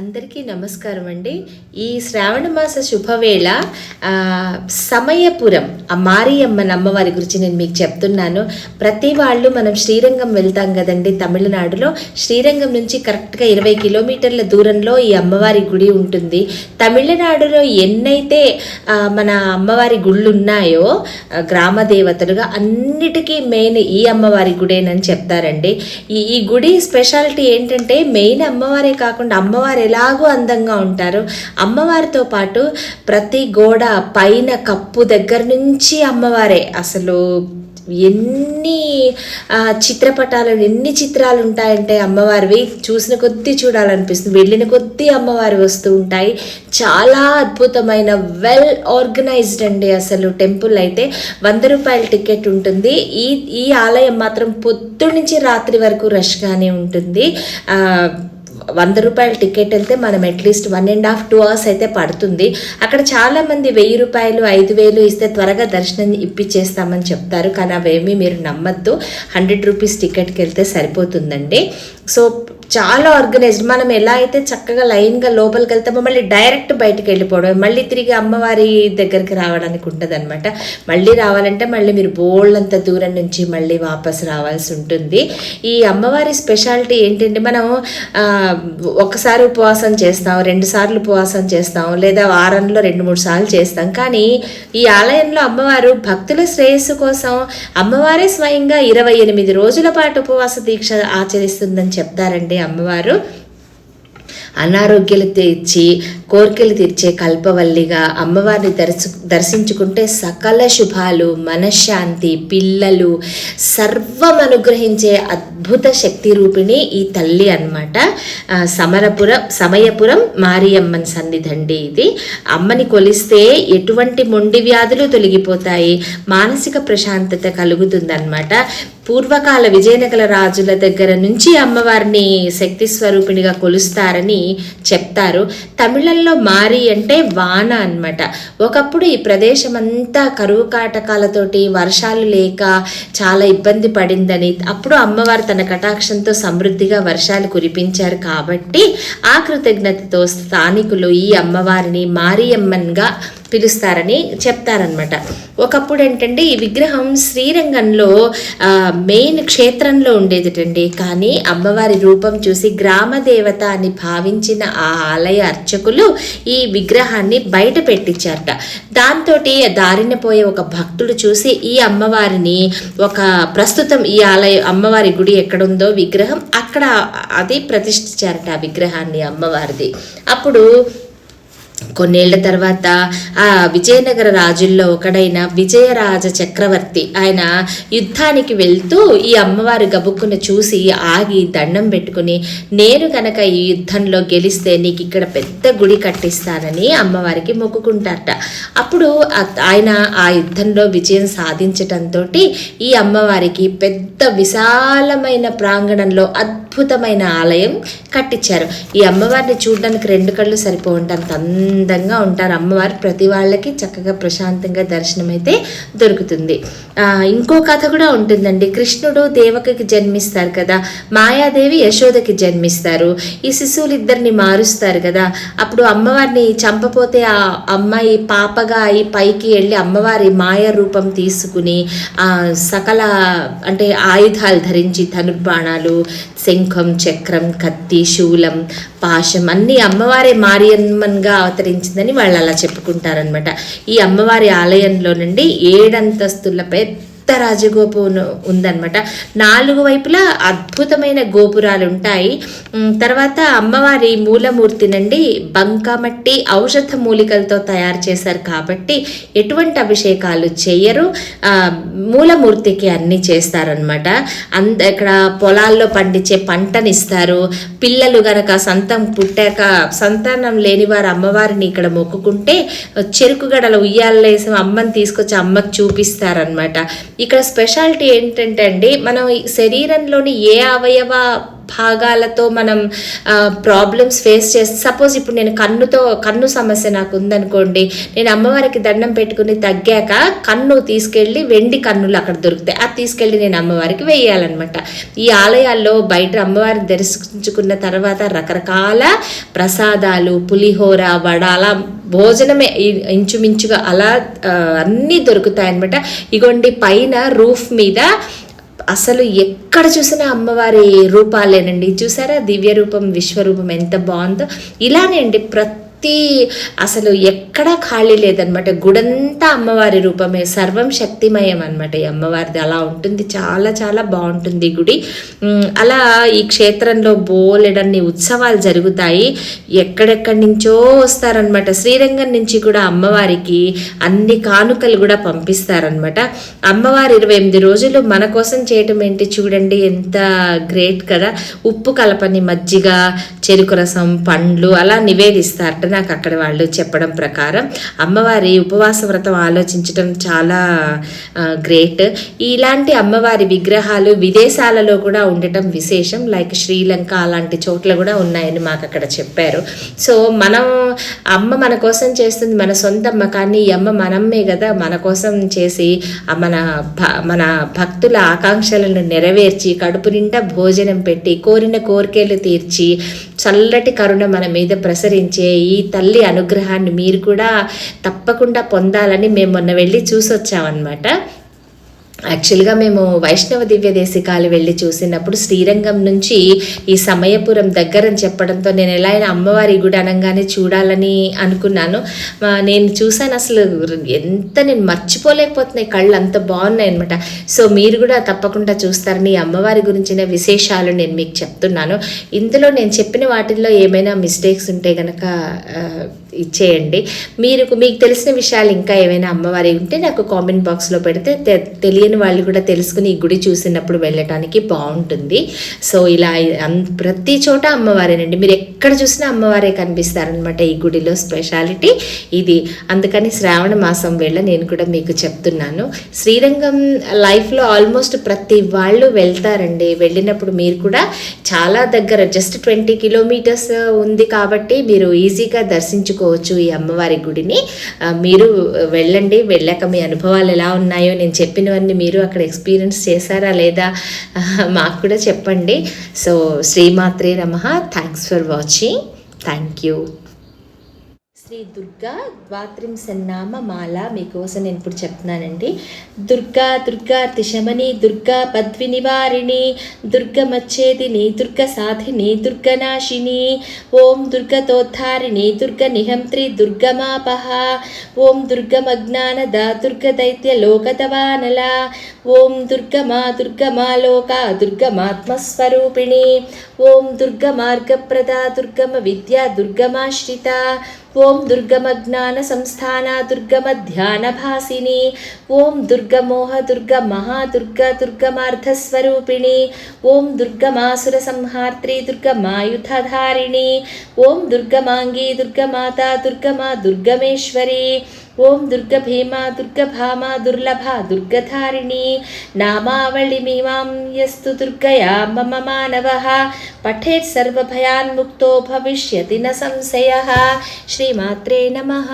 అందరికీ నమస్కారం అండి. ఈ శ్రావణ మాస శుభవేళ సమయపురం ఆ మారియమ్మన్ అమ్మవారి గురించి నేను మీకు చెప్తున్నాను. ప్రతి వాళ్ళు మనం శ్రీరంగం వెళ్తాం కదండి తమిళనాడులో. శ్రీరంగం నుంచి కరెక్ట్గా ఇరవై కిలోమీటర్ల దూరంలో ఈ అమ్మవారి గుడి ఉంటుంది. తమిళనాడులో ఎన్నైతే మన అమ్మవారి గుళ్ళు ఉన్నాయో గ్రామ దేవతలుగా అన్నిటికీ మెయిన్ ఈ అమ్మవారి గుడేనని చెప్తారండి. ఈ ఈ గుడి స్పెషాలిటీ ఏంటంటే మెయిన్ అమ్మవారే కాకుండా అమ్మవారి ఎలాగో అందంగా ఉంటారు. అమ్మవారితో పాటు ప్రతి గోడ పైన కప్పు దగ్గర నుంచి అమ్మవారే. అసలు ఎన్ని చిత్రపటాలు ఎన్ని చిత్రాలు ఉంటాయంటే అమ్మవారివి. చూసిన కొద్దీ చూడాలనిపిస్తుంది. వెళ్ళిన కొద్దీ అమ్మవారి వస్తూ ఉంటాయి. చాలా అద్భుతమైన వెల్ ఆర్గనైజ్డ్ అండి అసలు టెంపుల్ అయితే. వంద రూపాయల టికెట్ ఉంటుంది. ఈ ఈ ఆలయం మాత్రం పొద్దు నుంచి రాత్రి వరకు రష్గానే ఉంటుంది. వంద రూపాయల టికెట్ వెళ్తే మనం at least one and half two hours అయితే పడుతుంది. అక్కడ చాలా మంది వెయ్యి రూపాయలు ఐదు వేలు ఇస్తే త్వరగా దర్శనం ఇప్పించేస్తామని చెప్తారు. కానీ అవేమీ మీరు నమ్మద్దు. హండ్రెడ్ రూపీస్ టికెట్కి వెళ్తే సరిపోతుందండి. సో చాలా ఆర్గనైజ్డ్. మనం ఎలా అయితే చక్కగా లైన్గా లోపలికి వెళ్తామో మళ్ళీ డైరెక్ట్ బయటకు వెళ్ళిపోవడం మళ్ళీ తిరిగి అమ్మవారి దగ్గరికి రావడానికి ఉంటుంది మళ్ళీ రావాలంటే మళ్ళీ మీరు బోల్డ్ దూరం నుంచి మళ్ళీ వాపస్ రావాల్సి ఉంటుంది. ఈ అమ్మవారి స్పెషాలిటీ ఏంటంటే మనం ఒకసారి ఉపవాసం చేస్తాం రెండు సార్లు ఉపవాసం చేస్తాం లేదా వారంలో రెండు మూడు సార్లు చేస్తాం. కానీ ఈ ఆలయంలో అమ్మవారు భక్తుల శ్రేయస్సు కోసం అమ్మవారే స్వయంగా ఇరవై ఎనిమిది రోజుల పాటు ఉపవాస దీక్ష ఆచరిస్తుందని చెప్తారండి అమ్మవారు. అనారోగ్యాలు తెచ్చి కోరికలు తీర్చే కల్పవల్లిగా అమ్మవారిని దర్శ దర్శించుకుంటే సకల శుభాలు మనశ్శాంతి పిల్లలు సర్వం అనుగ్రహించే అద్భుత శక్తి రూపిణి ఈ తల్లి అనమాట సమరపురం సమయపురం మారియమ్మన్ సన్నిధండి ఇది. అమ్మని కొలిస్తే ఎటువంటి మొండి వ్యాధులు తొలగిపోతాయి? మానసిక ప్రశాంతత కలుగుతుందన్నమాట. పూర్వకాల విజయనగర రాజుల దగ్గర నుంచి అమ్మవారిని శక్తి స్వరూపిణిగా కొలుస్తారని చెప్తారు. తమిళ తమిళంలో మారి అంటే వాన అన్నమాట. ఒకప్పుడు ఈ ప్రదేశం అంతా కరువు కాటకాలతోటి వర్షాలు లేక చాలా ఇబ్బంది పడిందని అప్పుడు అమ్మవారు తన కటాక్షంతో సమృద్ధిగా వర్షాలు కురిపించారు కాబట్టి ఆ కృతజ్ఞతతో స్థానికులు ఈ అమ్మవారిని మారియమ్మన్గా పిలుస్తారని చెప్తారనమాట ఒకప్పుడు ఏంటంటే ఈ విగ్రహం శ్రీరంగంలో మెయిన్ క్షేత్రంలో ఉండేదిటండి. కానీ అమ్మవారి రూపం చూసి గ్రామ దేవత అని భావించిన ఆ ఆలయ అర్చకులు ఈ విగ్రహాన్ని బయట పెట్టించారట. దాంతో దారిన పోయే ఒక భక్తుడు చూసి ఈ అమ్మవారిని ఒక ప్రస్తుతం ఈ ఆలయ అమ్మవారి గుడి ఎక్కడుందో విగ్రహం అక్కడ అది ప్రతిష్ఠించారట ఆ విగ్రహాన్ని అమ్మవారిది. అప్పుడు కొన్నేళ్ళ తర్వాత ఆ విజయనగర రాజుల్లో ఒకడైన విజయరాజ చక్రవర్తి ఆయన యుద్ధానికి వెళ్తూ ఈ అమ్మవారి గబుక్కున చూసి ఆగి దండం పెట్టుకుని నేను కనుక ఈ యుద్ధంలో గెలిస్తే నీకు ఇక్కడ పెద్ద గుడి కట్టిస్తానని అమ్మవారికి మొక్కుకుంటారట. అప్పుడు ఆయన ఆ యుద్ధంలో విజయం సాధించటంతో ఈ అమ్మవారికి పెద్ద విశాలమైన ప్రాంగణంలో అద్భుతమైన ఆలయం కట్టించారు. ఈ అమ్మవారిని చూడడానికి రెండు కళ్ళు సరిపోంటారు అందంగా ఉంటారు అమ్మవారు. ప్రతి వాళ్ళకి చక్కగా ప్రశాంతంగా దర్శనం అయితే దొరుకుతుంది ఇంకో కథ కూడా ఉంటుందండి. కృష్ణుడు దేవకకి జన్మిస్తారు కదా. మాయాదేవి యశోదకి జన్మిస్తారు. ఈ శిశువులు ఇద్దరిని మారుస్తారు కదా. అప్పుడు అమ్మవారిని చంపపోతే ఆ అమ్మాయి పాపగా అయి పైకి వెళ్ళి అమ్మవారి మాయ రూపం తీసుకుని సకల అంటే ఆయుధాలు ధరించి ధనుర్బాణాలు శంఖం చక్రం కత్తి శూలం పాశం అన్నీ అమ్మవారే మారియమ్మన్గా అవతరించిందని వాళ్ళు అలా చెప్పుకుంటారనమాట ఈ అమ్మవారి ఆలయంలో నుండి ఏడంతస్తుల పెద్ద రాజగోపు ఉందన్నమాట. నాలుగు వైపులా అద్భుతమైన గోపురాలు ఉంటాయి తర్వాత అమ్మవారి మూలమూర్తి నుండి బంకమట్టి ఔషధ మూలికలతో తయారు చేశారు కాబట్టి ఎటువంటి అభిషేకాలు చేయరు మూలమూర్తికి అన్నీ చేస్తారనమాట అంద ఇక్కడ పొలాల్లో పండించే పంటనిస్తారు పిల్లలు గనక సంతం పుట్టాక సంతానం లేని వారు అమ్మవారిని ఇక్కడ మొక్కుకుంటే చెరుకు గడల ఉయ్యాలేసి అమ్మని తీసుకొచ్చి అమ్మకి చూపిస్తారనమాట ఇక్కడ స్పెషాలిటీ ఏంటంటే అండి మనం శరీరంలోని ఏ అవయవ భాగాలతో మనం ప్రాబ్లమ్స్ ఫేస్ చేస్తే సపోజ్ ఇప్పుడు నేను కన్నుతో కన్ను సమస్య నాకు ఉందనుకోండి నేను అమ్మవారికి దండం పెట్టుకుని తగ్గాక కన్ను తీసుకెళ్ళి వెండి కన్నులు అక్కడ దొరుకుతాయి. అది తీసుకెళ్ళి నేను అమ్మవారికి వేయాలన్నమాట. ఈ ఆలయాల్లో బయట అమ్మవారిని దర్శించుకున్న తర్వాత రకరకాల ప్రసాదాలు పులిహోర వడ అలా భోజనమే ఇంచుమించుగా అలా అన్నీ దొరుకుతాయి అనమాట ఇగోండి పైన రూఫ్ మీద అసలు ఎక్కడ చూసినా అమ్మవారి రూపాలేనండి. చూసారా దివ్య రూపం విశ్వరూపం ఎంత బాగుందో. ఇలానే అండి ప్రతి అసలు ఎక్కడా ఖాళీ లేదనమాట. గుడంతా అమ్మవారి రూపమే. సర్వం శక్తిమయం అనమాట ఈ అమ్మవారిది. అలా ఉంటుంది. చాలా చాలా బాగుంటుంది గుడి. అలా ఈ క్షేత్రంలో బోలెడన్ని ఉత్సవాలు జరుగుతాయి. ఎక్కడెక్కడి నుంచో వస్తారనమాట శ్రీరంగం నుంచి కూడా అమ్మవారికి అన్ని కానుకలు కూడా పంపిస్తారనమాట అమ్మవారు ఇరవై ఎనిమిది రోజులు మన కోసం చేయటం ఏంటి చూడండి. ఎంత గ్రేట్ కదా. ఉప్పు కలపని మజ్జిగ చెరుకు రసం పండ్లు అలా నివేదిస్తారట నాకు అక్కడ వాళ్ళు చెప్పడం ప్రకారం. అమ్మవారి ఉపవాస వ్రతం ఆలోచించడం చాలా గ్రేట్. ఇలాంటి అమ్మవారి విగ్రహాలు విదేశాలలో కూడా ఉండటం విశేషం. లైక్ శ్రీలంక అలాంటి చోట్ల కూడా ఉన్నాయని మాకు అక్కడ చెప్పారు. సో మనం అమ్మ మన కోసం చేస్తుంది మన సొంత అమ్మ కానీ ఈ అమ్మ మనమ్మే కదా. మన కోసం చేసి మన భ- మన భక్తుల ఆకాంక్షలను నెరవేర్చి కడుపు నిండా భోజనం పెట్టి కోరిన కోరికలు తీర్చి చల్లటి కరుణ మన మీద ప్రసరించే ఈ తల్లి అనుగ్రహాన్ని మీరు కూడా తప్పకుండా పొందాలని మేము మొన్న వెళ్ళి చూసొచ్చామన్నమాట. యాక్చువల్గా మేము వైష్ణవ దివ్య దేశికాలు వెళ్ళి చూసినప్పుడు శ్రీరంగం నుంచి ఈ సమయపురం దగ్గరని చెప్పడంతో నేను ఎలా అయినా అమ్మవారి గుడి అనగానే చూడాలని అనుకున్నాను. నేను చూశాను అసలు ఎంత నేను మర్చిపోలేకపోతున్నాయి కళ్ళు అంత బాగున్నాయి అనమాట సో మీరు కూడా తప్పకుండా చూస్తారని ఈ అమ్మవారి గురించిన విశేషాలు నేను మీకు చెప్తున్నాను. ఇందులో నేను చెప్పిన వాటిల్లో ఏమైనా మిస్టేక్స్ ఉంటే గనక ఇచ్చేయండి. మీరు మీకు తెలిసిన విషయాలు ఇంకా ఏమైనా అమ్మవారి ఉంటే నాకు కామెంట్ బాక్స్లో పెడితే తె- తెలియని వాళ్ళు కూడా తెలుసుకుని ఈ గుడి చూసినప్పుడు వెళ్ళటానికి బాగుంటుంది. సో ఇలా ప్రతి చోట అమ్మవారేనండి. మీరు ఎక్కడ చూసినా అమ్మవారే కనిపిస్తారనమాట ఈ గుడిలో స్పెషాలిటీ. ఇది అందుకని శ్రావణ మాసం వేళ నేను కూడా మీకు చెప్తున్నాను. శ్రీరంగం లైఫ్లో ఆల్మోస్ట్ ప్రతి వాళ్ళు వెళ్తారండి. వెళ్ళినప్పుడు మీరు కూడా చాలా దగ్గర జస్ట్ ట్వంటీ కిలోమీటర్స్ ఉంది కాబట్టి మీరు ఈజీగా దర్శించుకో దర్శించుకోవచ్చు ఈ అమ్మవారి గుడిని. మీరు వెళ్ళండి వెళ్ళాక మీ అనుభవాలు ఎలా ఉన్నాయో నేను చెప్పినవన్నీ మీరు అక్కడ ఎక్స్పీరియన్స్ చేశారా లేదా మాకు కూడా చెప్పండి. సో శ్రీమాత్రే నమ. Thanks for watching thank you Shri Durga ద్వాత్రింసన్నామ మాల మీకోసం నేను ఇప్పుడు చెప్తున్నానండి. దుర్గా దుర్గా తిశమని దుర్గా పద్వి నివారిణి దుర్గమచ్చేదిని దుర్గ సాధిని దుర్గనాశిని ఓం దుర్గతోద్ధారిణి దుర్గ నిహంత్రి దుర్గమాపహ ఓం దుర్గమజ్ఞానద దుర్గదైత్య లోకదవానల ఓం దుర్గమా దుర్గమా లోక దుర్గమాత్మస్వరూపిణి ఓం దుర్గమార్గప్రదా దుర్గమ విద్యా దుర్గమాశ్రిత ఓం దుర్గమజ్ఞాన సంస్థాన దుర్గమ ధ్యాన భాసిని ఓం దుర్గమోహ దుర్గ మహాదుర్గ దుర్గమార్థస్వరూపిణి ఓం దుర్గమాసుర సంహార్త్రి దుర్గమాయుధారిణి ఓం దుర్గమాంగి దుర్గమాత దుర్గమా దుర్గమేశ్వరి ఓం దుర్గ భీమా దుర్గ భామ దుర్లభ దుర్గధారిణి. నామావళి మీమాంయస్తు దుర్గయా మమ మానవ. పఠేత్ సర్వభయాన్ముక్తో భవిష్యతి న సంశయ. శ్రీమాత్రే నమః.